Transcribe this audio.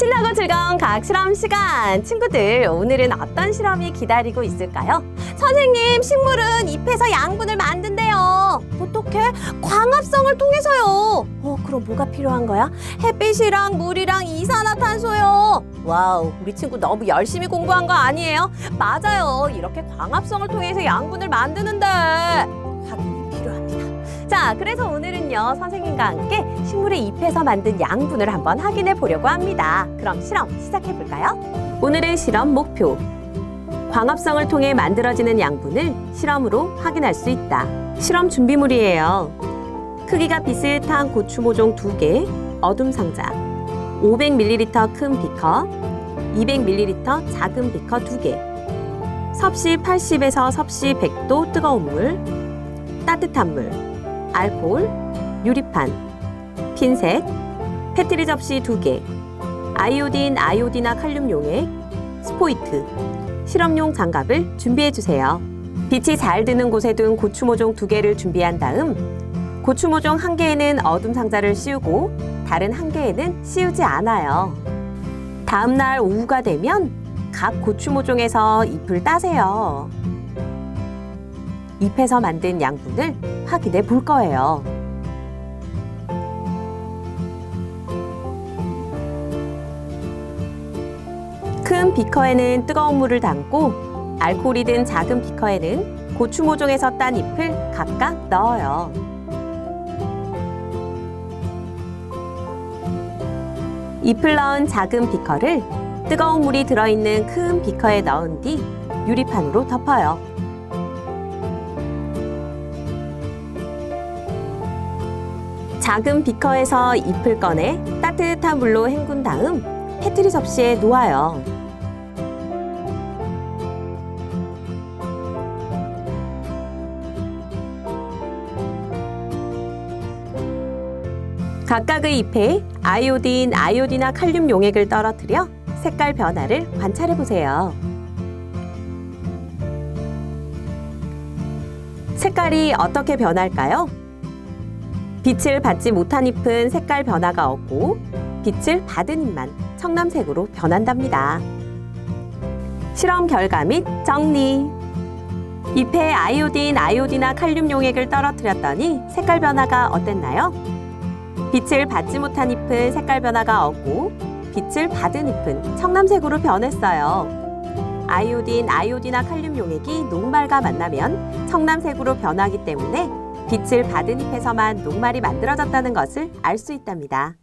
신나고 즐거운 과학 실험 시간. 친구들, 오늘은 어떤 실험이 기다리고 있을까요? 선생님, 식물은 잎에서 양분을 만든대요. 어떻게? 광합성을 통해서요. 어, 그럼 뭐가 필요한 거야? 햇빛이랑 물이랑 이산화탄소요. 와우, 우리 친구 너무 열심히 공부한 거 아니에요? 맞아요. 이렇게 광합성을 통해서 양분을 만드는데. 자, 그래서 오늘은요, 선생님과 함께 식물의 잎에서 만든 양분을 한번 확인해 보려고 합니다. 그럼 실험 시작해 볼까요? 오늘의 실험 목표. 광합성을 통해 만들어지는 양분을 실험으로 확인할 수 있다. 실험 준비물이에요. 크기가 비슷한 고추 모종 2개, 어둠 상자, 500ml 큰 비커, 200ml 작은 비커 2개, 섭씨 80에서 섭씨 100도 뜨거운 물, 따뜻한 물, 알코올, 유리판, 핀셋, 페트리 접시 2개, 아이오딘, 아이오디나 칼륨 용액, 스포이트, 실험용 장갑을 준비해 주세요. 빛이 잘 드는 곳에 둔 고추 모종 2개를 준비한 다음 고추 모종 한 개에는 어둠 상자를 씌우고 다른 한 개에는 씌우지 않아요. 다음 날 오후가 되면 각 고추 모종에서 잎을 따세요. 잎에서 만든 양분을 확인해 볼 거예요. 큰 비커에는 뜨거운 물을 담고 알코올이 든 작은 비커에는 고추 모종에서 딴 잎을 각각 넣어요. 잎을 넣은 작은 비커를 뜨거운 물이 들어있는 큰 비커에 넣은 뒤 유리판으로 덮어요. 작은 비커에서 잎을 꺼내 따뜻한 물로 헹군 다음 페트리 접시에 놓아요. 각각의 잎에 아이오딘, 아이오디나 칼륨 용액을 떨어뜨려 색깔 변화를 관찰해 보세요. 색깔이 어떻게 변할까요? 빛을 받지 못한 잎은 색깔 변화가 없고 빛을 받은 잎만 청남색으로 변한답니다. 실험 결과 및 정리. 잎에 아이오딘, 아이오디나 칼륨 용액을 떨어뜨렸더니 색깔 변화가 어땠나요? 빛을 받지 못한 잎은 색깔 변화가 없고 빛을 받은 잎은 청남색으로 변했어요. 아이오딘, 아이오디나 칼륨 용액이 녹말과 만나면 청남색으로 변하기 때문에 빛을 받은 잎에서만 녹말이 만들어졌다는 것을 알 수 있답니다.